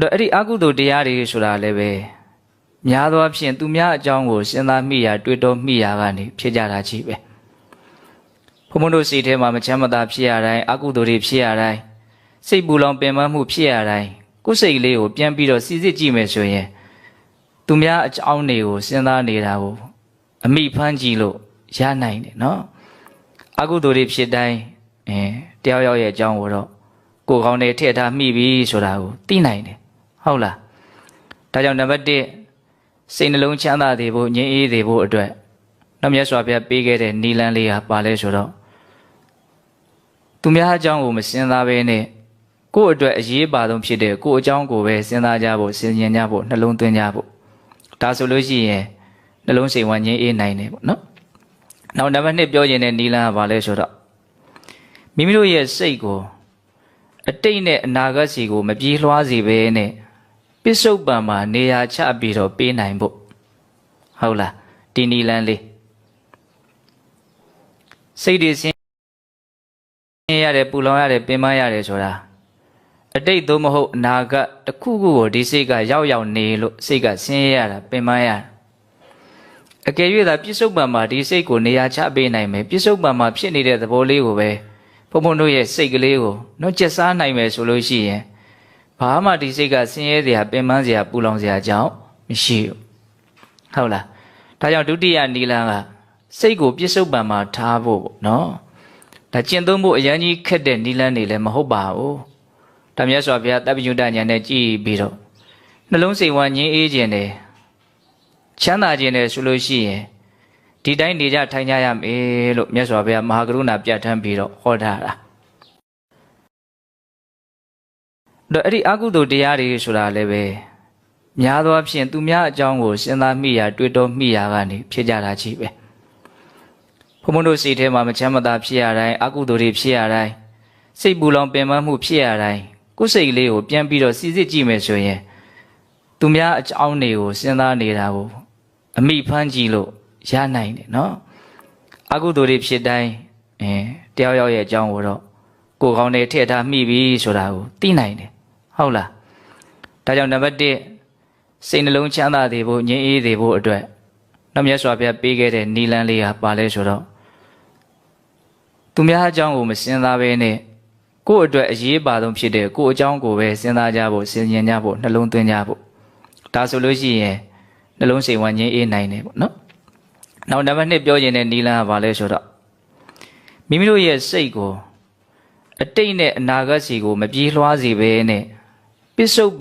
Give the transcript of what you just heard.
တော့အဲ့ဒီအကုသိုလ်တရားတွေဆိုတာလည်းပဲများသောအားဖြင့်သူများအကြောင်းကိုစဉ်းစားမိရာတွေးတောမိရာကနေဖြစ်ကြတာကြီးပဲဘုံဘုံတို့စိတ်ထဲမှာမချမ်းမသာဖြစ်ရတိုင်းအကုသိုလ်တွေဖြစ်ရတိုင်းစိတ်ပူလောင်ပင်ပန်းမှုဖြစ်ရတိုင်းကိုယ်စိတ်လေးကိုပြန်ပြီးတော့စီစစ်ကြည့်မယ်ဆိုရင်သူများအကြောင်းတွေကိုစဉ်းစားနေတာကိုအမိဖမ်းကြည့်လို့ရနိုင်တယ်နော်အကုသိုလ်တွေဖြစ်တိုင်းအဲတယောက်ယောက်ရဲ့အကြောင်းကိုတော့ကိုယ်ကောင်းနေထည့်ထားမိပြီဆိုတာကိုသိနိုင်တယ် ဟုတ်လားဒါကြောင့်နံပါတ်1စိတ်နှလုံးချမ်းသာစေဖို့ငြိမ်းအေးစေဖို့အတွက်နောက်မြတ်စွာဘုရားပေးခဲ့တဲ့နီလန်းလေးဟာပါလဲဆိုတော့သူများအကြောင်းကိုမစဉ်းစားဘဲနဲ့ကိုယ့်အတွက်အရေးပါဆုံးဖြစ်တဲ့ကိုယ့်အကြောင်းကိုပဲစဉ်းစားကြဖို့စဉ်းကျင်ကြဖို့နှလုံးသွင်းကြဖို့ဒါဆိုလို့ရှိရင်နှလုံးစိတ်ဝမ်းငြိမ်းအေးနိုင်တယ်ပေါ့နော်နောက်နံပါတ်2ပြောခြင်းတဲ့နီလန်းကပါလဲဆိုတော့မိမိတို့ရဲ့စိတ်ကိုအတိတ်နဲ့အနာဂတ်စီကိုမပြေးလွှားစေဘဲနဲ့ ပစ္စုပန်မှာနေရာချပြီးတော့ပေးနိုင်ဖို့ဟုတ်လားဒီနီလန်းလေးစိတ်တွေဆင်းရဲရတယ်ပူလောင်ရတယ်ပင်ပန်းရတယ်ဆိုတာအတိတ်သို့မဟုတ်အနာဂတ်တစ်ခုခုကိုဒီစိတ်ကရောက်ရောက်နေလို့စိတ်ကဆင်းရဲရတာပင်ပန်းရတာအကယ်၍သာပြစ္ဆုတ်ပံမှာဒီစိတ်ကိုနေရာချပေးနိုင်မယ်ပြစ္ဆုတ်ပံမှာဖြစ်နေတဲ့သဘောလေးကိုပဲဘုံဘုံတို့ရဲ့စိတ်ကလေးကိုတော့ကျက်စားနိုင်မယ်ဆိုလို့ရှိရင် ဘာမှဒီစိတ်ကဆင်းရဲစရာပင်ပန်းစရာပူလောင်စရာအကြောင်းမရှိဘူးဟုတ်လားဒါကြောင့်ဒုတိယနီလန်းကစိတ်ကိုပြစ္ဆုတ်ပံမှာထားဖို့ပေါ့နော်ဒါကျင့်သုံးဖို့အရန်ကြီးခက်တဲ့နီလန်းတွေလည်းမဟုတ်ပါဘူးဒါမြတ်စွာဘုရားတပ်ပညုတဉာဏ်နဲ့ကြည်ပြီးတော့နှလုံးစိတ်ဝမ်းငြင်းအေးခြင်းတယ်ချမ်းသာခြင်းတယ်ဆိုလို့ရှိရင်ဒီတိုင်းနေကြထိုင်ကြရမယ်လို့မြတ်စွာဘုရားမဟာကရုဏာပြဋ္ဌာန်းပြီးတော့ဟောထားတာ တော့အဲ့ဒီအကုသိုလ်တရားတွေဆိုတာလည်းပဲများသောအားဖြင့်သူများအကြောင်းကိုစဉ်းစားမိရာတွေးတောမိရာကနေဖြစ်ကြတာကြီးပဲဘုံဘုံတို့စိတ်ထဲမှာမချမ်းမသာဖြစ်ရတိုင်းအကုသိုလ်တွေဖြစ်ရတိုင်းစိတ်ပူလောင်ပင်ပန်းမှုဖြစ်ရတိုင်းကိုယ်စိတ်လေးကိုပြန်ပြီးတော့စီစစ်ကြည့်မယ်ဆိုရင်သူများအကြောင်းတွေကိုစဉ်းစားနေတာကိုအမိဖမ်းကြည့်လို့ရနိုင်တယ်နော်အကုသိုလ်တွေဖြစ်တိုင်းအဲတယောက်ယောက်ရဲ့အကြောင်းကိုတော့ကိုယ်ကောင်းနေထည့်ထားမိပြီဆိုတာကိုသိနိုင်တယ် ဟုတ်လားဒါကြောင့်နံပါတ်1စိတ်နှလုံးချမ်းသာစေဖို့ငြိမ်းအေးစေဖို့အတွက်နောက်မြတ်စွာဘုရားပေးခဲ့တဲ့နီလန်းလေးဟာပါလဲဆိုတော့သူများအကြောင်းကိုမစဉ်းစားဘဲနဲ့ကိုယ့်အတွက်အရေးပါဆုံးဖြစ်တဲ့ကိုယ့်အကြောင်းကိုပဲစဉ်းစားကြဖို့စဉ်းကျင်ကြဖို့နှလုံးသွင်းကြဖို့ဒါဆိုလို့ရှိရင်နှလုံးစိတ်ဝမ်းငြိမ်းအေးနိုင်တယ်ပေါ့နော်နောက်နံပါတ်2ပြောခြင်းတဲ့နီလန်းကဘာလဲဆိုတော့မိမိတို့ရဲ့စိတ်ကိုအတိတ်နဲ့အနာဂတ်စီကိုမပြေးလွှားစေဘဲနဲ့ ပစ္စုပန်